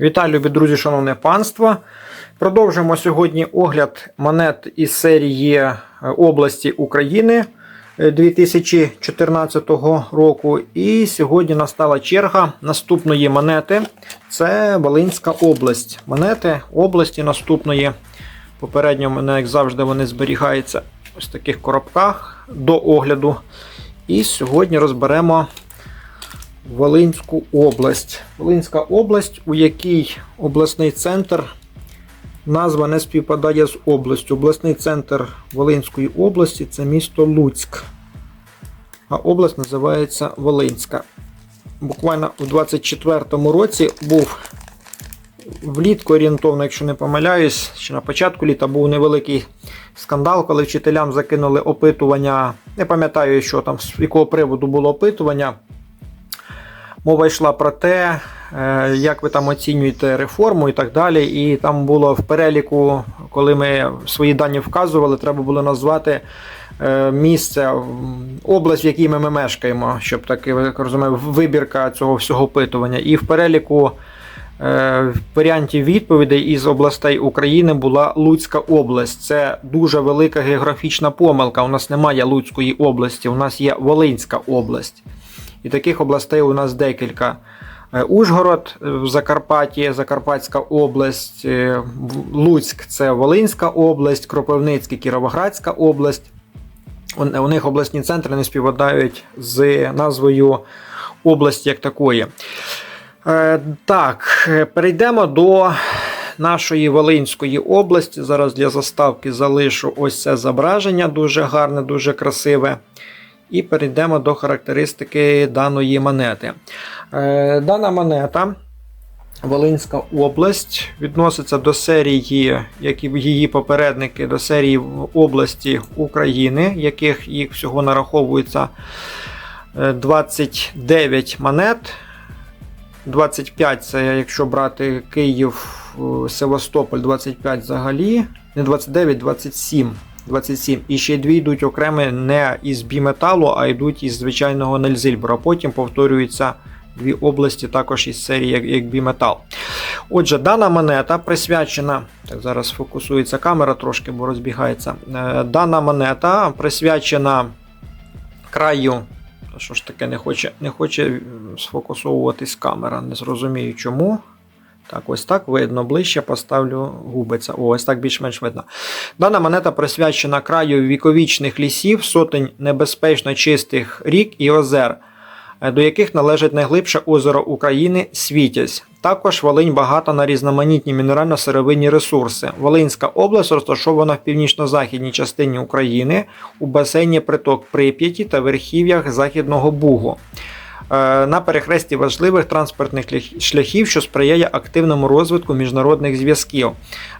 Вітаю, любі друзі, шановне панство. Продовжуємо сьогодні огляд монет із серії е, області України е, 2014 року. І сьогодні настала черга наступної монети. Це Волинська область. Монети області наступної. Попередньо мене, як завжди, вони зберігаються ось в таких коробках до огляду. І сьогодні розберемо Волинську область. Волинська область, у якій обласний центр назва не співпадає з областю. Обласний центр Волинської області це місто Луцьк. А область називається Волинська. Буквально у 24-му році був влітку орієнтовно, якщо не помиляюсь, ще на початку літа був невеликий скандал, коли вчителям закинули опитування. Не пам'ятаю, що там, з якого приводу було опитування. Мова йшла про те, е, як ви там оцінюєте реформу і так далі. І там було в переліку, коли ми свої дані вказували, треба було назвати е, місце, область, в якій ми, мешкаємо, щоб так я розумію, вибірка цього всього опитування. І в переліку е, варіантів відповідей із областей України була Луцька область. Це дуже велика географічна помилка. У нас немає Луцької області, у нас є Волинська область. І таких областей у нас декілька. Е, Ужгород е, в Закарпатті, Закарпатська область, е, Луцьк це Волинська область, Кропивницький, Кіровоградська область. У них обласні центри не співпадають з назвою області як такої. Так, перейдемо до нашої Волинської області. Зараз для заставки залишу ось це зображення, дуже гарне, дуже красиве. І перейдемо до характеристики даної монети. Е, Дана монета, Волинська область, відноситься до серії, як і її попередники, до серії в області України, яких їх всього нараховується е, 29 монет. 25 це якщо брати Київ, е, Севастополь, 25 взагалі. Не 29, 27. 27. І ще дві йдуть окремі не із біметалу, а йдуть із звичайного нельзильбру. А потім повторюються дві області також із серії як, як біметал. Отже, дана монета присвячена. Так, зараз фокусується камера трошки, бо розбігається. Е, Дана монета присвячена краю. Що ж таке не хоче, не хоче сфокусовуватись камера, не зрозумію чому. Так, ось так видно, ближче поставлю губиться. О, ось так більш-менш видно. Дана монета присвячена краю віковічних лісів, сотень небезпечно чистих рік і озер, е, до яких належить найглибше озеро України Світязь. Також Волинь багата на різноманітні мінерально-сировинні ресурси. Волинська область розташована в північно-західній частині України у басейні приток Прип'яті та верхів'ях Західного Бугу. Е, На перехресті важливих транспортних шляхів, що сприяє активному розвитку міжнародних зв'язків.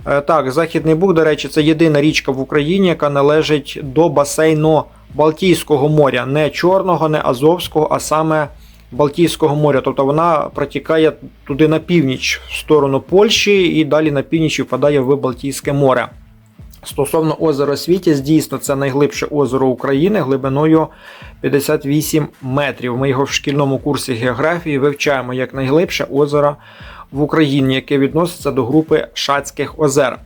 Е, Так, Західний Буг, до речі, це єдина річка в Україні, яка належить до басейну Балтійського моря, не Чорного, не Азовського, а саме Балтійського моря. Тобто вона протікає туди на північ, в сторону Польщі, і далі на північ впадає в Балтійське море. Стосовно озера Світязь, дійсно, це найглибше озеро України глибиною 58 метрів. Ми його в шкільному курсі географії вивчаємо як найглибше озеро в Україні, яке відноситься до групи Шацьких озер.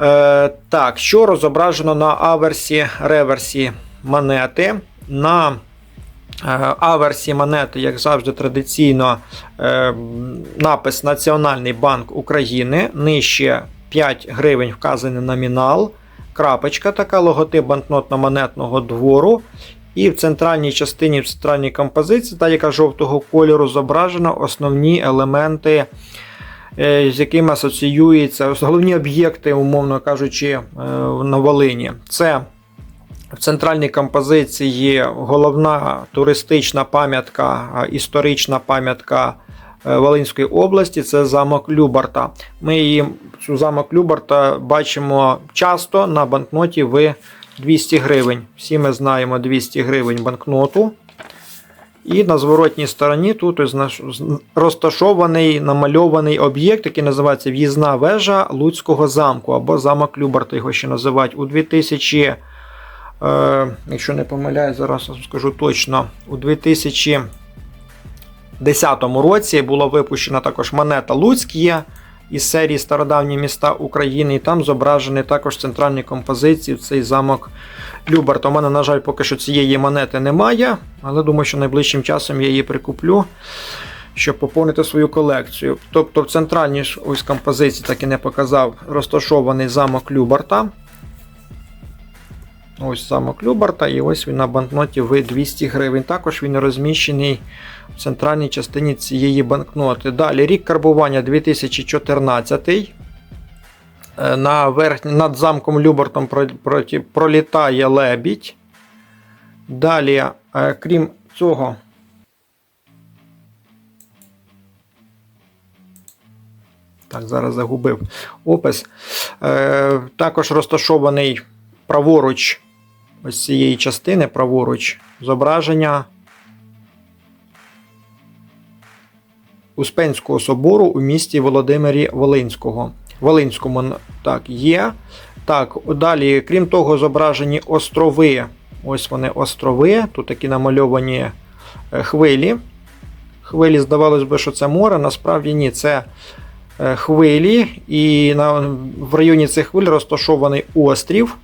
Е, так, що розображено на аверсі реверсі монети? На е, аверсі монети, як завжди, традиційно е, напис Національний банк України. Нижче 5 гривень вказаний номінал, крапочка така, логотип банкнотно-монетного двору. І в центральній частині, в центральній композиції, та яка жовтого кольору зображено основні елементи, е, з якими асоціюються головні об'єкти, умовно кажучи, е, на Волині. Це в центральній композиції головна туристична пам'ятка, історична пам'ятка Волинської області це замок Любарта. Ми її, цю замок Любарта бачимо часто на банкноті в 200 гривень. Всі ми знаємо 200 гривень банкноту. І на зворотній стороні тут розташований намальований об'єкт, який називається В'їзна вежа Луцького замку або замок Любарта його ще називають у 2000 Е, якщо не помиляюсь, зараз скажу точно, у 2000 2010 році була випущена також монета Луцьк є із серії Стародавні міста України, і там зображений також центральні композиції в цей замок Люберта. У мене, на жаль, поки що цієї монети немає, але думаю, що найближчим часом я її прикуплю, щоб поповнити свою колекцію. Тобто в центральній ось композиції, так і не показав, розташований замок Люберта. Ось замок Любарта, і ось він на банкноті в 200 гривень. Також він розміщений в центральній частині цієї банкноти. Далі рік карбування 2014. Е, На верх... Над замком Любартом пролітає лебідь. Далі, е, крім цього. Так, зараз загубив опис. Е, також розташований праворуч ось цієї частини, праворуч, зображення Успенського собору у місті Володимирі Волинського. Волинському так, є. Так, далі, крім того, зображені острови. Ось вони острови. Тут такі намальовані е, хвилі. Хвилі, здавалось би, що це море, насправді ні, це е, хвилі, і на, в районі цих хвиль розташований острів.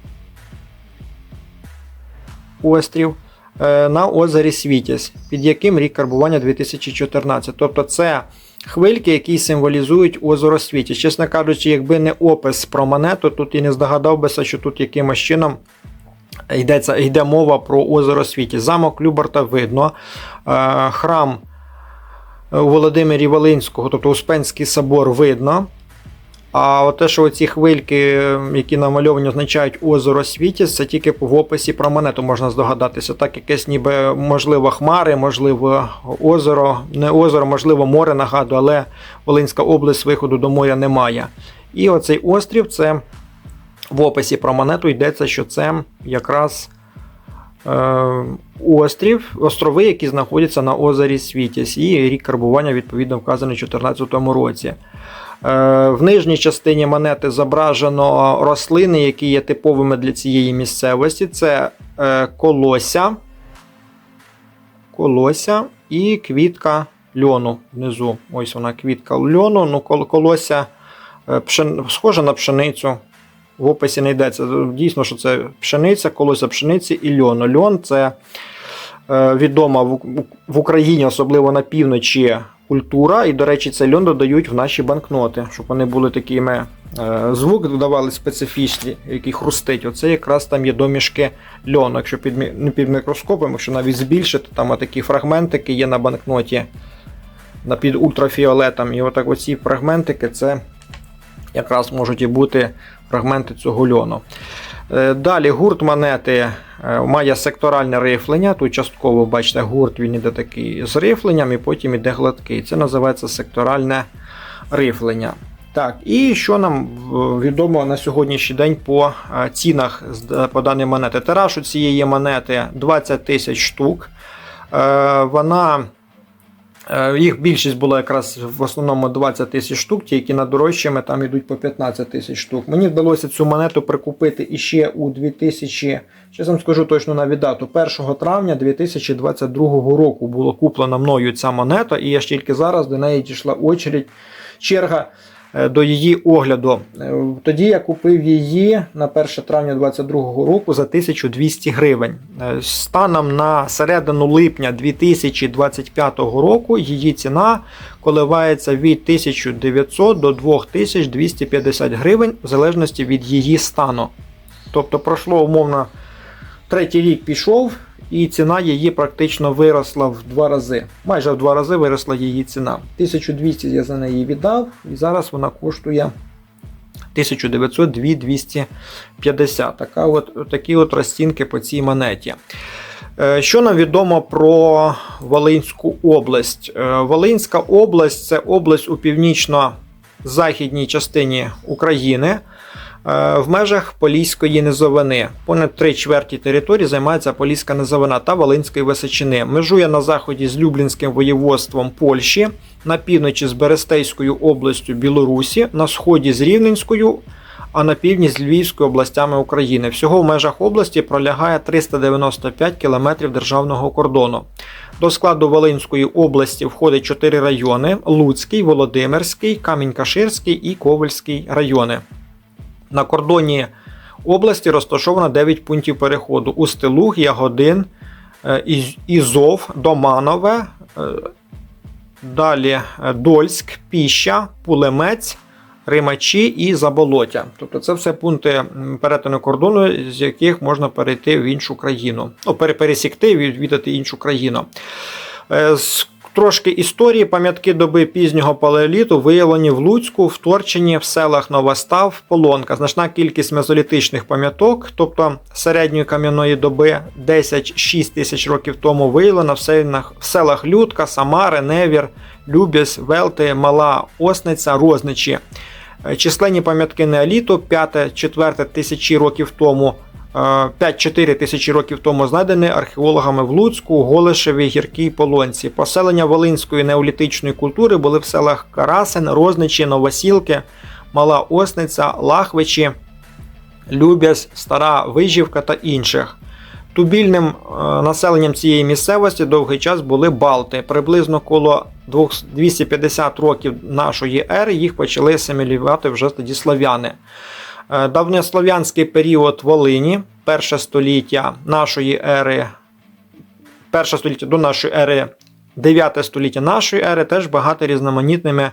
Острів е, на озері Світязь, під яким рік карбування 2014. Тобто це хвильки, які символізують озеро Світязь. Чесно кажучи, якби не опис про монету, тут і не здогадав бися, що тут якимось чином йдеться, йде мова про озеро Світязь. Замок Любарта видно, е, храм у Володимирі Волинського, тобто Успенський собор, видно. А те, що оці хвильки, які намальовані, означають озеро Світязь, це тільки в описі про монету можна здогадатися. Так, якесь ніби можливо хмари, можливо, озеро, не озеро, можливо, море нагадую, але Волинська область виходу до моря немає. І оцей острів це в описі про монету йдеться, що це якраз е, острів, острови, які знаходяться на озері Світязь. І рік карбування відповідно вказаний у 2014 році. Е, В нижній частині монети зображено рослини, які є типовими для цієї місцевості. Це е, колося, колося і квітка льону внизу. Ось вона квітка льону, ну колося е, пшен... схоже на пшеницю. В описі не йдеться. Дійсно, що це пшениця, колося пшениці і льону. Льон це відома в Україні, особливо на півночі, культура. І, до речі, це льон додають в наші банкноти, щоб вони були такими. е, Звук додавали специфічні, який хрустить. Оце якраз там є домішки льону. Якщо під, не під мікроскопом, якщо навіть збільшити, там такі фрагментики є на банкноті під ультрафіолетом. І отак оці фрагментики це якраз можуть і бути фрагменти цього льону. Е, Далі гурт монети е, має секторальне рифлення. Тут частково, бачите, гурт він іде такий з рифленням, і потім іде гладкий. Це називається секторальне рифлення. Так, і що нам відомо на сьогоднішній день по е, цінах по даній монети? Тираж у цієї монети 20 тисяч штук. Е, Вона Е, Їх більшість була якраз в основному 20 тисяч штук, ті, які надорожчими там йдуть по 15 тисяч штук. Мені вдалося цю монету прикупити іще у 2000, зараз вам скажу точно навіть дату, 1 травня 2022 року було куплена мною ця монета, і я ж тільки зараз до неї дійшла очередь, черга е, до її огляду. Е, Тоді я купив її на 1 травня 2022 року за 1200 гривень. Е, Станом на середину липня 2025 року її ціна коливається від 1900 до 2250 гривень в залежності від її стану. Тобто пройшло умовно третій рік пішов, і ціна її практично виросла в два рази. Майже в два рази виросла її ціна. 1200 я за неї віддав, і зараз вона коштує 1900 2250. Така от, такі от розцінки по цій монеті. Е, Що нам відомо про Волинську область? Е, Волинська область це область у північно-західній частині України в межах Поліської низовини. Понад три чверті території займається Поліська низовина та Волинської Височини. Межує на заході з Люблінським воєводством Польщі, на півночі з Берестейською областю Білорусі, на сході з Рівненською а на півдні з Львівською областями України. Всього в межах області пролягає 395 км державного кордону. До складу Волинської області входить 4 райони: Луцький, Володимирський, Камінь-Каширський і Ковальський райони. На кордоні області розташовано 9 пунктів переходу: Устилуг, Ягодин, е, Ізов, Доманове, е, далі е, Дольськ, Піща, Пулемець, Римачі і Заболоття. Тобто це все пункти перетину кордону, з яких можна перейти в іншу країну. Ну, пересікти і відвідати іншу країну. Трошки історії пам'ятки доби пізнього палеоліту виявлені в Луцьку, в Торчині, в селах Новостав, Полонка. Значна кількість мезолітичних пам'яток, тобто середньої кам'яної доби 10-6 тисяч років тому виявлена в селах, в селах Людка, Самари, Невір, Любіс, Велти, Мала Осниця, Розничі. Е, Численні пам'ятки неоліту 5-4 тисячі років тому. Е, 5-4 тисячі років тому знайдені археологами в Луцьку, Голишеві, Гіркій, Полонці. Поселення волинської неолітичної культури були в селах Карасин, Розничі, Новосілки, Мала Осниця, Лахвичі, Любязь, Стара Вижівка та інших. Тубільним е, населенням цієї місцевості довгий час були Балти. Приблизно коло 250 років нашої ери їх почали асимілювати вже тоді слав'яни. Е, Давньослов'янський період Волині, перше століття нашої ери, перше століття до нашої ери, 9 століття нашої ери, теж багато різноманітними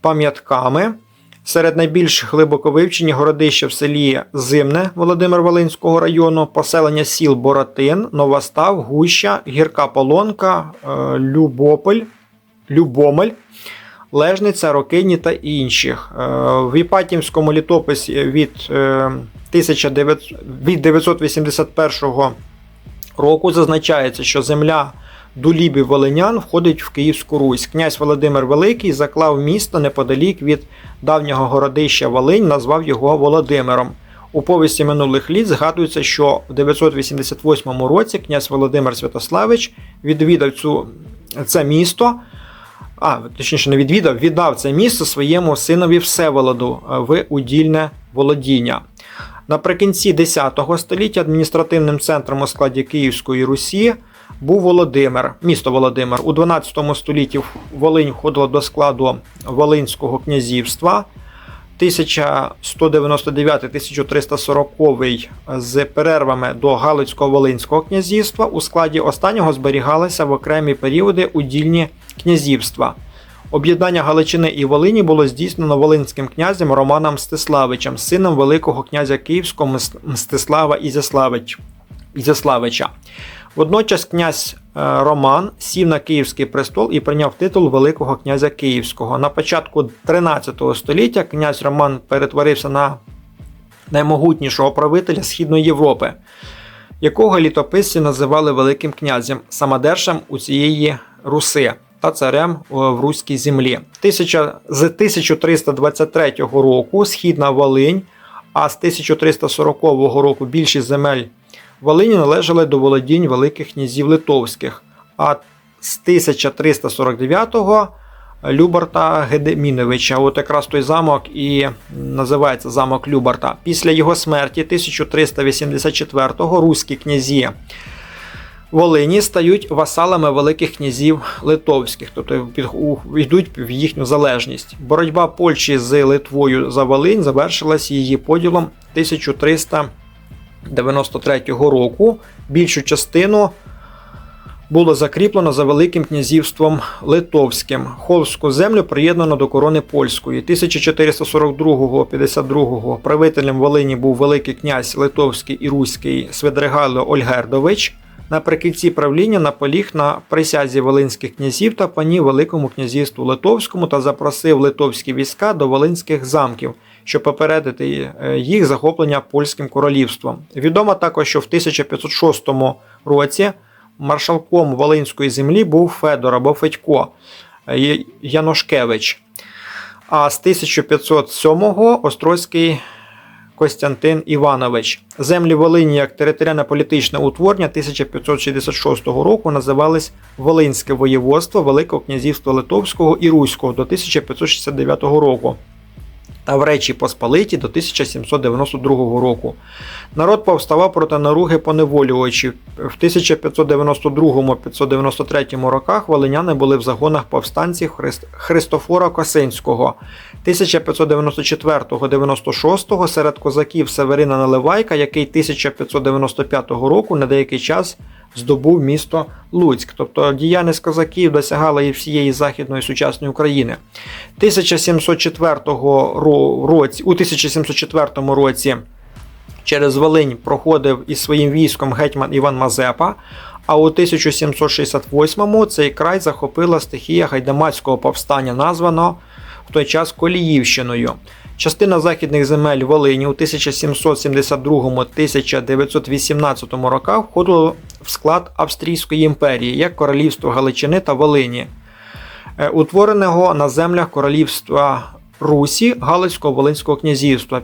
пам'ятками. Серед найбільш глибоко вивчені городища в селі Зимне Володимир Волинського району, поселення сіл Боротин, Новостав, Гуща, Гірка Полонка, е, Любополь, Любомель, Лежниця, Рокині та інших. Е, В Іпатімському літописі від, е, 1900 від 981 року зазначається, що земля Дулібів Волинян входить в Київську Русь. Князь Володимир Великий заклав місто неподалік від давнього городища Волинь, назвав його Володимиром. У повісті минулих літ згадується, що в 988 році князь Володимир Святославич відвідав цю, це місто. А, точніше, не відвідав, віддав це місто своєму синові Всеволоду е, в удільне володіння. Наприкінці 10 століття адміністративним центром у складі Київської Русі був Володимир, місто Володимир. У 12 столітті Волинь входила до складу Волинського князівства. 1199-1340 з перервами до Галицько-Волинського князівства. У складі останнього зберігалися в окремі періоди удільні князівства. Об'єднання Галичини і Волині було здійснено волинським князем Романом Мстиславичем, сином великого князя Київського Мстислава Ізяславича. Водночас князь е, Роман сів на Київський престол і прийняв титул Великого князя Київського. На початку 13 століття князь Роман перетворився на наймогутнішого правителя Східної Європи, якого літописці називали Великим князем, самодержем у цієї Руси та царем е, в руській землі. З 1323 року Східна Волинь, а з 1340 року більшість земель Волині належали до володінь великих князів литовських, а з 1349-го Любарта Гедеміновича. От якраз той замок і називається замок Любарта. Після його смерті 1384-го руські князі Волині стають васалами великих князів литовських, тобто йдуть в їхню залежність. Боротьба Польщі з Литвою за Волинь завершилась її поділом 1393 року. Більшу частину було закріплено за Великим князівством Литовським. Холську землю приєднано до корони польської. 1442-52 правителем Волині був Великий князь Литовський і Руський Свидригайло Ольгердович. Наприкінці правління наполіг на присязі волинських князів та пані Великому князівству Литовському та запросив литовські війська до волинських замків, щоб попередити е, їх захоплення польським королівством. Відомо також, що в 1506 році маршалком Волинської землі був Федор або Федько е, Янушкевич. А з 1507-го Острозький Костянтин Іванович. Землі Волині як територіально-політичне утворення 1566 року називались Волинське воєводство Великого князівства Литовського і Руського до 1569 року. Та в Речі Посполиті до 1792 року. Народ повставав проти наруги поневолювачів. В 1592-593 роках волиняни були в загонах повстанців Христ... Христофора Косинського. 1594-96 серед козаків Северина Наливайка, який 1595 року на деякий час здобув місто Луцьк. Тобто діяльність козаків досягала і всієї західної сучасної України. 1704 році, у 1704 році через Волинь проходив із своїм військом гетьман Іван Мазепа. А у 1768-му цей край захопила стихія гайдамацького повстання, названо в той час Коліївщиною. Частина західних земель Волині у 1772-1918 роках входила в склад Австрійської імперії як Королівство Галичини та Волині, е, утвореного на землях Королівства Русі Галицького Волинського князівства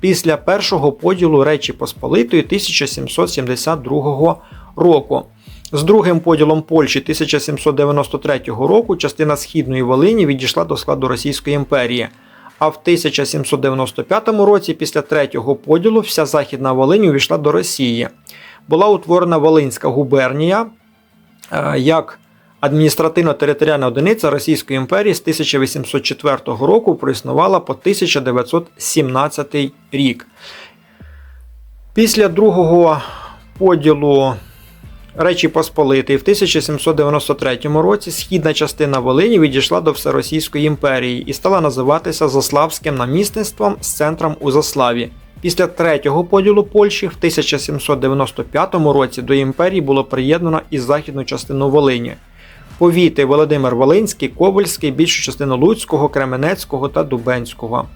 після першого поділу Речі Посполитої 1772 року. З другим поділом Польщі 1793 року частина Східної Волині відійшла до складу Російської імперії. А в 1795 році, після третього поділу, вся Західна Волинь увійшла до Росії. Була утворена Волинська губернія е, як адміністративно-територіальна одиниця Російської імперії з 1804 року проіснувала по 1917 рік. Після другого поділу Речі Посполитої в 1793 році східна частина Волині відійшла до Всеросійської імперії і стала називатися Заславським намісництвом з центром у Заславі. Після третього поділу Польщі в 1795 році до імперії було приєднано і західну частину Волині. Повіти Володимир Волинський, Ковальський, більшу частину Луцького, Кременецького та Дубенського.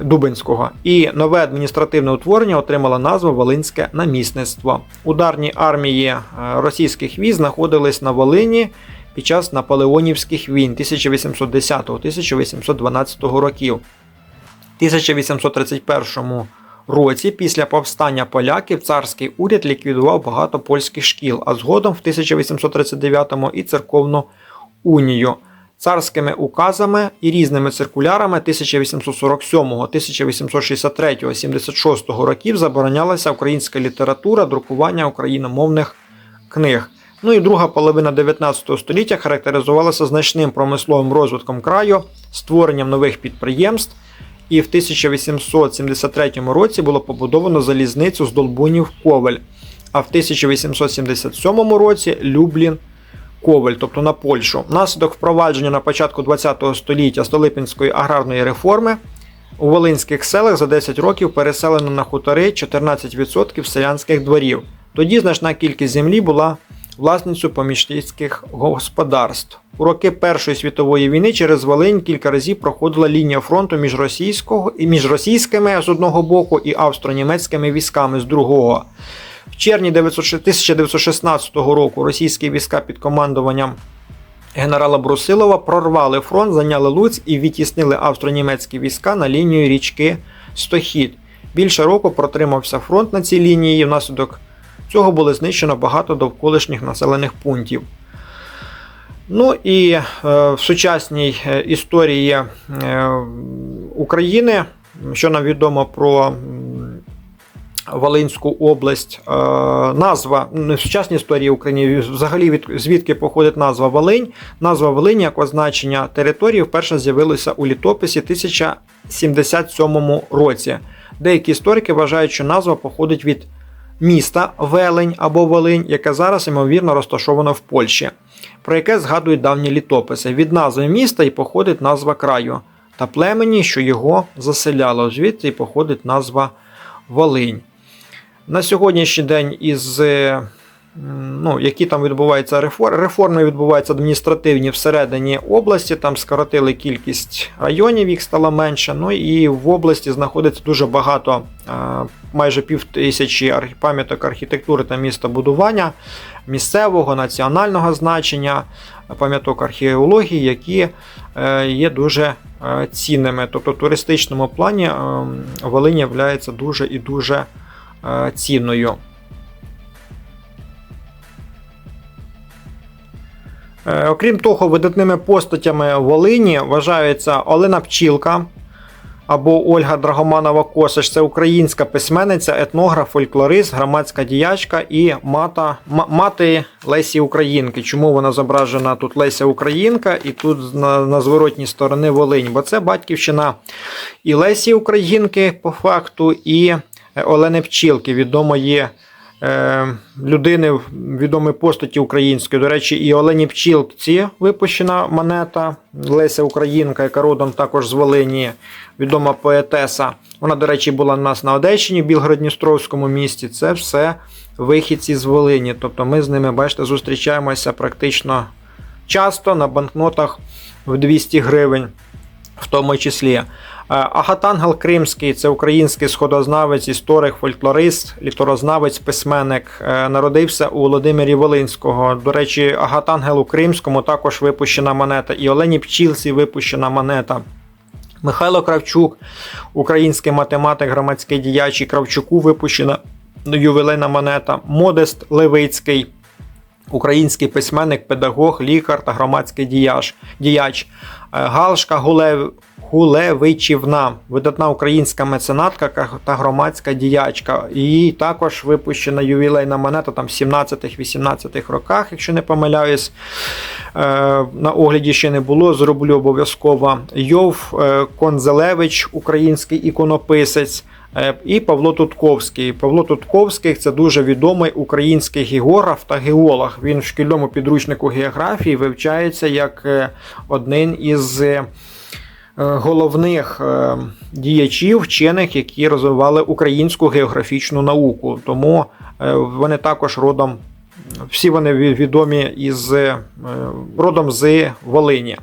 Дубинського. І нове адміністративне утворення отримало назву Волинське намісництво. Ударні армії е, російських військ знаходились на Волині під час наполеонівських війн 1810-1812 років. 1831 році, після повстання поляків, царський уряд ліквідував багато польських шкіл, а згодом в 1839-му і церковну унію. Царськими указами і різними циркулярами 1847, 1863, 76 років заборонялася українська література, друкування україномовних книг. Ну і друга половина 19 століття характеризувалася значним промисловим розвитком краю, створенням нових підприємств. І в 1873 році було побудовано залізницю з Долбунів Ковель, а в 1877 році Люблін. Коваль, тобто на Польщу, внаслідок впровадження на початку ХХ століття Столипінської аграрної реформи у Волинських селах за 10 років переселено на хутори 14% селянських дворів. Тоді значна кількість землі була власницю поміщицьких господарств. У роки Першої світової війни через Волинь кілька разів проходила лінія фронту між російського між російськими з одного боку і австро-німецькими військами з другого. Червні 1916 року російські війська під командуванням генерала Брусилова прорвали фронт, зайняли Луць і відтіснили австро-німецькі війська на лінію річки Стохід. Більше року протримався фронт на цій лінії, і внаслідок цього було знищено багато довколишніх населених пунктів. Ну і е, в сучасній е, історії е, України, що нам відомо про Волинську область. Е, назва в сучасній історії України взагалі від звідки походить назва Волинь. Назва Волинь як означення території вперше з'явилася у літописі 1077 році. Деякі історики вважають, що назва походить від міста Велень або Волинь, яке зараз ймовірно розташовано в Польщі, про яке згадують давні літописи. Від назви міста і походить назва краю та племені, що його заселяло. Звідти і походить назва Волинь. На сьогоднішній день із е, ну, які там відбуваються реформи, реформи відбуваються адміністративні всередині області, там скоротили кількість районів, їх стало менше. Ну і в області знаходиться дуже багато, майже пів тисячі пам'яток архітектури та містобудування місцевого, національного значення, пам'яток археології, які е, є дуже е, цінними. Тобто в туристичному плані ем, Волинь є дуже і дуже. Е, цінною. Е, окрім того, видатними постатями Волині вважаються Олена Пчілка, або Ольга Драгоманова Косич це українська письменниця, етнограф, фольклорист, громадська діячка і мата, ма- мати Лесі Українки. Чому вона зображена тут Леся Українка і тут на, на зворотній стороні Волинь? Бо це батьківщина і Лесі Українки по факту, і Олени Пчілки, відомої е, людини, відомої постаті української. До речі, і Олені Пчілці випущена монета Леся Українка, яка родом також з Волині, відома поетеса. Вона, до речі, була у нас на Одещині, в Білгород-Дністровському місті. Це все вихідці з Волині. Тобто ми з ними, бачите, зустрічаємося практично часто на банкнотах в 200 гривень, в тому числі. Е, Агатангел Кримський це український сходознавець, історик, фольклорист, літерознавець, письменник. Е, Народився у Володимирі Волинського. До речі, Агатангелу Кримському також випущена монета, і Олені Пчілці випущена монета. Михайло Кравчук, український математик, громадський діяч, і Кравчуку випущена ювілейна монета. Модест Левицький, український письменник, педагог, лікар та громадський діяч. діяч. Е, Галшка Гулев, Гулевичівна, видатна українська меценатка та громадська діячка. Її також випущена ювілейна монета там в 17-18 роках, якщо не помиляюсь. Е, на огляді ще не було. Зроблю обов'язково Йов е, Конзелевич, український іконописець. Е, І Павло Тутковський. Павло Тутковський це дуже відомий український географ та геолог. Він в шкільному підручнику географії вивчається як один із головних е, діячів, вчених, які розвивали українську географічну науку. Тому е, вони також родом, всі вони відомі із е, родом з Волині.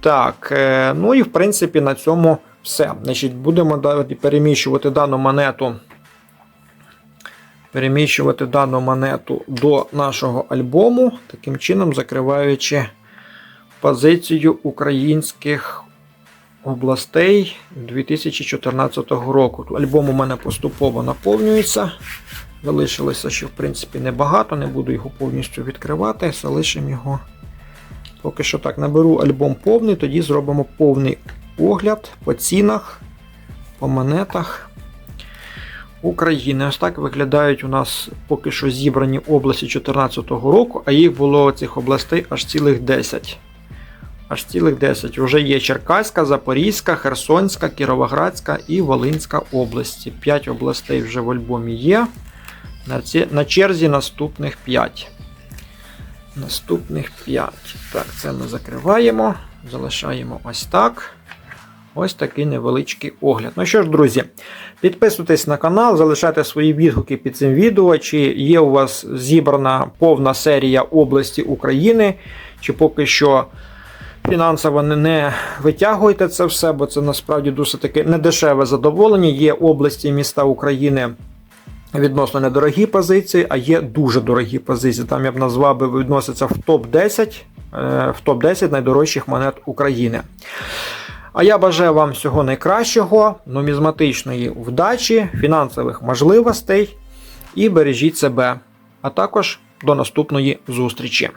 Так, е, ну і в принципі на цьому все. Значить, будемо переміщувати дану монету. Переміщувати дану монету до нашого альбому, таким чином закриваючи позицію українських областей 2014 року. Альбом у мене поступово наповнюється. Залишилося ще, в принципі, небагато, не буду його повністю відкривати, залишимо його. Поки що так, наберу альбом повний, тоді зробимо повний огляд по цінах, по монетах України. Ось так виглядають у нас поки що зібрані області 2014 року, а їх було цих областей аж цілих 10. Аж цілих 10. Вже є Черкаська, Запорізька, Херсонська, Кіровоградська і Волинська області. 5 областей вже в альбомі є. На, ці, на черзі наступних 5. Наступних 5. Так, це ми закриваємо. Залишаємо ось так. Ось такий невеличкий огляд. Ну що ж, друзі, підписуйтесь на канал, залишайте свої відгуки під цим відео, чи є у вас зібрана повна серія області України, чи поки що фінансово не- витягуйте це все, бо це насправді досить таки недешеве задоволення. Є області і міста України. Відносно недорогі позиції, а є дуже дорогі позиції. Там я б назвав би відноситься в топ-10 е, в топ-10 найдорожчих монет України. А я бажаю вам всього найкращого, нумізматичної вдачі, фінансових можливостей і бережіть себе. А також до наступної зустрічі.